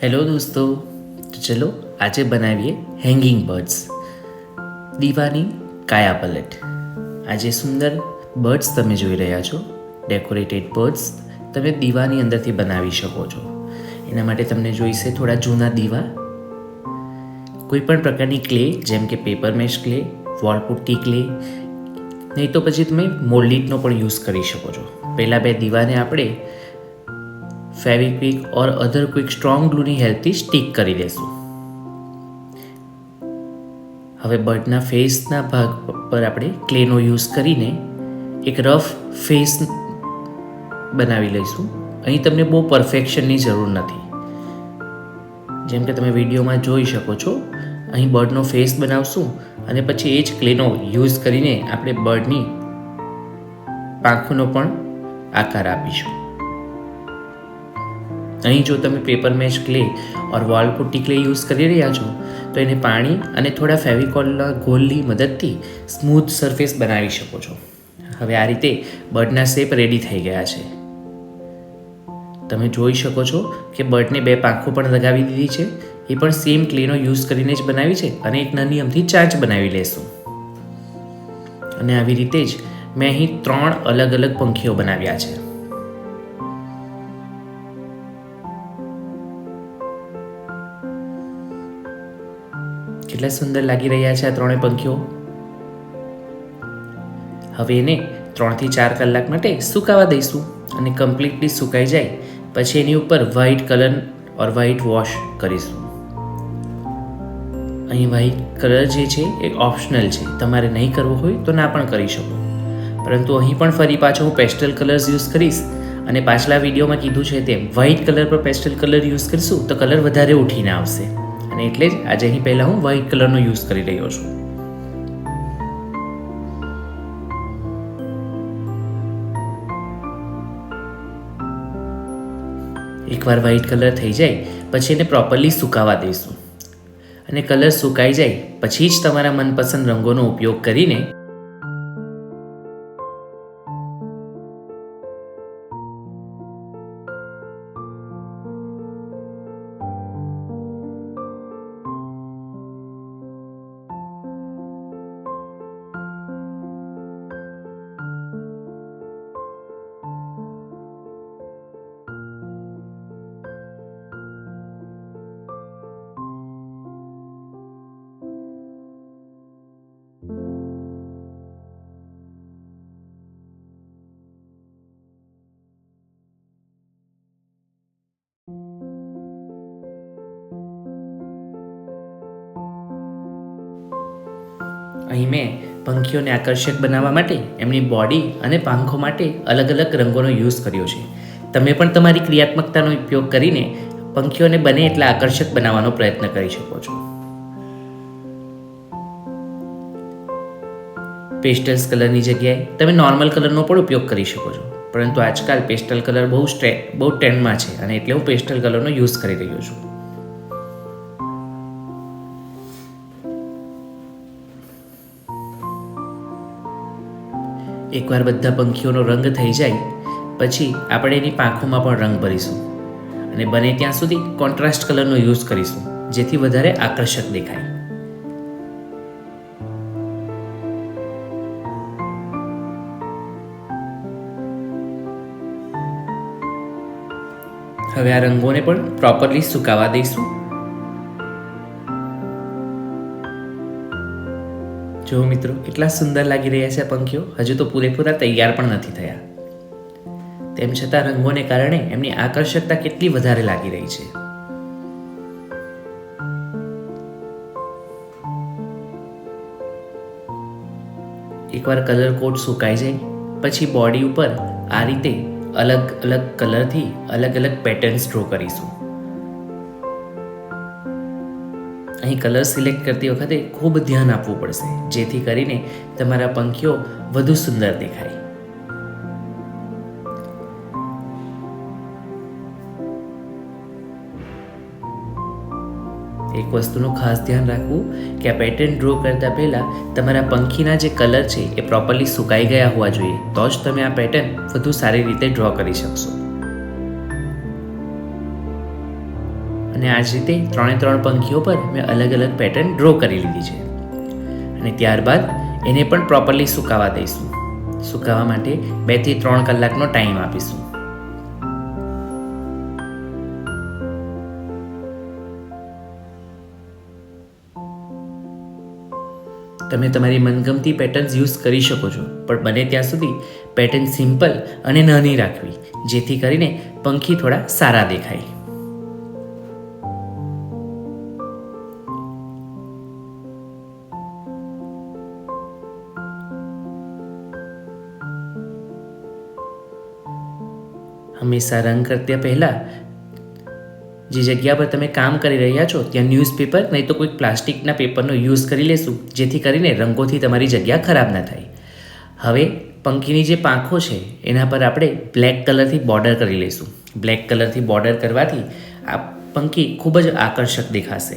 Hello દોસ્તો, તો ચલો આજે બનાવીએ હેંગિંગ બર્ડ્સ દીવાની કાયા પલટ. આજે સુંદર બર્ડ્સ તમે જોઈ રહ્યા છો ડેકોરેટેડ બર્ડ્સ તમે દીવાની અંદરથી બનાવી શકો છો. એના માટે તમને જોઈશે થોડા જૂના દીવા. કોઈ પણ પ્રકારની ક્લે જેમ કે paper mache clay wall putty clay નહીં તો પછી તમે મોલ્ડીટનો પણ યુઝ કરી શકો છો. પહેલાં બે દીવાને આપણે Fevikwik or other quick strong ગ્લુની હેલ્પથી સ્ટીક કરી દેશું હવે બર્ડના ફેસના ભાગ પર આપણે ક્લેનો યુઝ કરીને એક રફ ફેસ બનાવી લઈશું. અહીં તમને બહુ પરફેક્શનની જરૂર નથી. જેમ કે તમે વિડીયોમાં જોઈ શકો છો, અહીં બર્ડનો ફેસ બનાવશું અને પછી એ જ ક્લેનો યુઝ કરીને આપણે બર્ડની પાંખોનો પણ આકાર આપીશું. અહીં જો તમે paper mache clay or wall putty clay use કરી રહ્યા છો, તો એને પાણી અને થોડા ફેવિકોલના ગોલની મદદથી સ્મૂથ સરફેસ બનાવી શકો છો. હવે આ રીતે બર્ડના શેપ રેડી થઈ ગયા છે. તમે જોઈ શકો છો કે બર્ડને બે પાંખો પણ લગાવી દીધી છે. એ પણ સેમ ક્લેનો યુઝ કરીને જ બનાવી છે અને એક નાની અમથી ચાંચ બનાવી લેશું. અને આવી રીતે જ મેં અહીં ત્રણ અલગ અલગ પંખીઓ બનાવ્યા છે. કેટલા સુંદર લાગી રહ્યા છે આ ત્રણેય પંખીઓ? હવે એને ત્રણથી ચાર કલાક માટે સુકાવા દઈશું અને કમ્પ્લીટલી સુકાઈ જાય, પછી એની ઉપર white colour or white wash કરીશું. અહીં વ્હાઈટ કલર જે છે એ ઓપ્શનલ છે, તમારે નહીં કરવો હોય તો ના પણ કરી શકો. પરંતુ અહીં પણ ફરી પાછો હું પેસ્ટલ કલર્સ યુઝ કરીશ અને પાછલા વિડીયોમાં કીધું છે તેમ વ્હાઈટ કલર પર પેસ્ટલ કલર યુઝ કરીશું તો કલર વધારે ઉઠીને આવશે. અને એટલે જ આજે અહીં પહેલાં હું વ્હાઇટ કલરનો યુઝ કરી રહ્યો છું. એકવાર વ્હાઇટ કલર થઈ જાય, પછી એને પ્રોપરલી સુકાવા દઈશું. અને કલર સુકાઈ જાય, પછી જ તમારા મનપસંદ રંગોનો ઉપયોગ કરીને અહીં મેં પંખીઓને આકર્ષક બનાવવા માટે એમની બોડી અને પાંખો માટે અલગ અલગ રંગોનો યુઝ કર્યો છે. તમે પણ તમારી ક્રિયાત્મકતાનો ઉપયોગ કરીને પંખીઓને બને એટલા આકર્ષક બનાવવાનો પ્રયત્ન કરી શકો છો. પેસ્ટલ્સ કલરની જગ્યાએ તમે નોર્મલ કલરનો પણ ઉપયોગ કરી શકો છો. પરંતુ આજકાલ પેસ્ટલ કલર બહુ સ્ટ્રે બહુ ટ્રેન્ડમાં છે અને એટલે હું પેસ્ટલ કલરનો યુઝ કરી રહ્યો છું. એકવાર બધા પંખીઓનો રંગ થઈ જાય, પછી આપણે એની પાંખોમાં પણ રંગ ભરીશું. અને બને ત્યાં સુધી કોન્ટ્રાસ્ટ કલરનો યુઝ કરીશું, જેથી વધારે આકર્ષક દેખાય. હવે આ રંગોને પણ પ્રોપરલી સુકાવા દઈશું. જો મિત્રો, એટલા સુંદર લાગી રહ્યા છે પંખીઓ, હજુ તો પૂરેપૂરા તૈયાર પણ નથી થયા. તેમ છતાં રંગોને કારણે એમની આકર્ષકતા કેટલી વધારે લાગી રહી છે. એકવાર કલર કોડ સુકાઈ જાય, પછી બોડી ઉપર આ રીતે અલગ અલગ કલરથી અલગ અલગ પેટર્ન્સ ડ્રો કરીશું. અહીં કલર સિલેક્ટ કરતી વખતે ખૂબ ધ્યાન આપવું પડશે, જેથી કરીને તમારા પંખીઓ વધુ સુંદર દેખાય. એક વસ્તુનું ખાસ ધ્યાન રાખવું કે આ પેટર્ન ડ્રો કરતા પહેલાં તમારા પંખીના જે કલર છે એ પ્રોપરલી સુકાઈ ગયા હોવા જોઈએ, તો જ તમે આ પેટર્ન વધુ સારી રીતે ડ્રો કરી શકશો. અને આ જ રીતે ત્રણે ત્રણ પંખીઓ પર મેં અલગ અલગ પેટર્ન ડ્રો કરી લીધી છે. અને ત્યારબાદ એને પણ પ્રોપરલી સુકાવા દઈશું. સુકાવા માટે બેથી ત્રણ કલાકનો ટાઈમ આપીશું. તમે તમારી મનગમતી પેટર્ન્સ યુઝ કરી શકો છો, પણ બને ત્યાં સુધી પેટર્ન સિમ્પલ અને નાની રાખવી, જેથી કરીને પંખી થોડા સારા દેખાય. હંમેશા રંગ કરતા પહેલાં જે જગ્યા પર તમે કામ કરી રહ્યા છો, ત્યાં ન્યૂઝપેપર નહીં તો કોઈક પ્લાસ્ટિકના પેપરનો યુઝ કરી લેશું, જેથી કરીને રંગોથી તમારી જગ્યા ખરાબ ન થાય. હવે પંખીની જે પાંખો છે, એના પર આપણે બ્લેક કલરથી બોર્ડર કરી લઈશું બ્લેક કલરથી બોર્ડર કરવાથી આ પંખી ખૂબ જ આકર્ષક દેખાશે.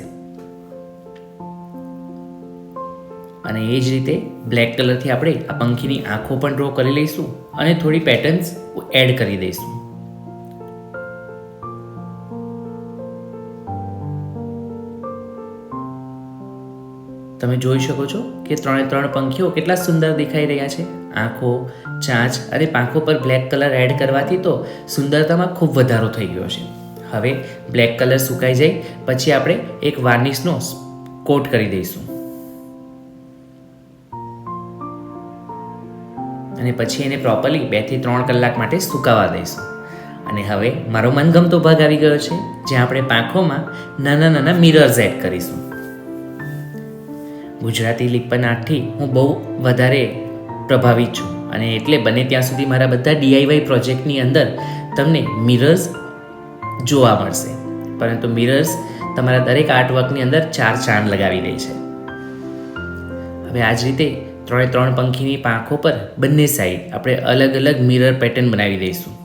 અને એ જ રીતે બ્લેક કલરથી આપણે આ પંખીની આંખો પણ ડ્રો કરી લઈશું અને થોડી પેટર્ન્સ એડ કરી દઈશું. તમે જોઈ શકો છો કે ત્રણે ત્રણ પંખીઓ કેટલા સુંદર દેખાઈ રહ્યા છે. આંખો, ચાંચ અને પાંખો પર બ્લેક કલર એડ કરવાથી તો સુંદરતામાં ખૂબ વધારો થઈ ગયો છે. હવે બ્લેક કલર સુકાઈ જાય, પછી આપણે એક વાર્નિશનો કોટ કરી દઈશું. અને પછી એને પ્રોપરલી બેથી ત્રણ કલાક માટે સુકાવા દઈશું. અને હવે મારો મનગમતો ભાગ આવી ગયો છે, જ્યાં આપણે પાંખોમાં નાના નાના મિરર્સ એડ કરીશું. ગુજરાતી લિપ્પન આર્ટથી હું બહુ વધારે પ્રભાવિત છું. અને એટલે બને ત્યાં સુધી મારા બધા ડીઆઈવાય પ્રોજેક્ટની અંદર તમને મિરર્સ જોવા મળશે. પરંતુ મિરર્સ તમારા દરેક આર્ટવર્કની અંદર ચાર ચાંદ લગાવી દે છે. હવે આ જ રીતે ત્રણે ત્રણ પંખીની પાંખો પર બંને સાઈડ આપણે અલગ અલગ મિરર પેટર્ન બનાવી દઈશું.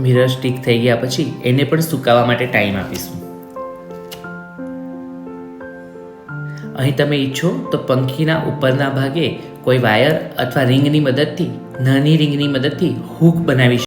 મિરર સ્ટીક થઈ ગયા પછી એને પણ સુકાવા માટે ટાઈમ આપીશું. અહીં તમે ઈચ્છો તો પંખીના ઉપરના ભાગે કોઈ વાયર અથવા રિંગની મદદથી, નાની રિંગની મદદથી હૂક બનાવી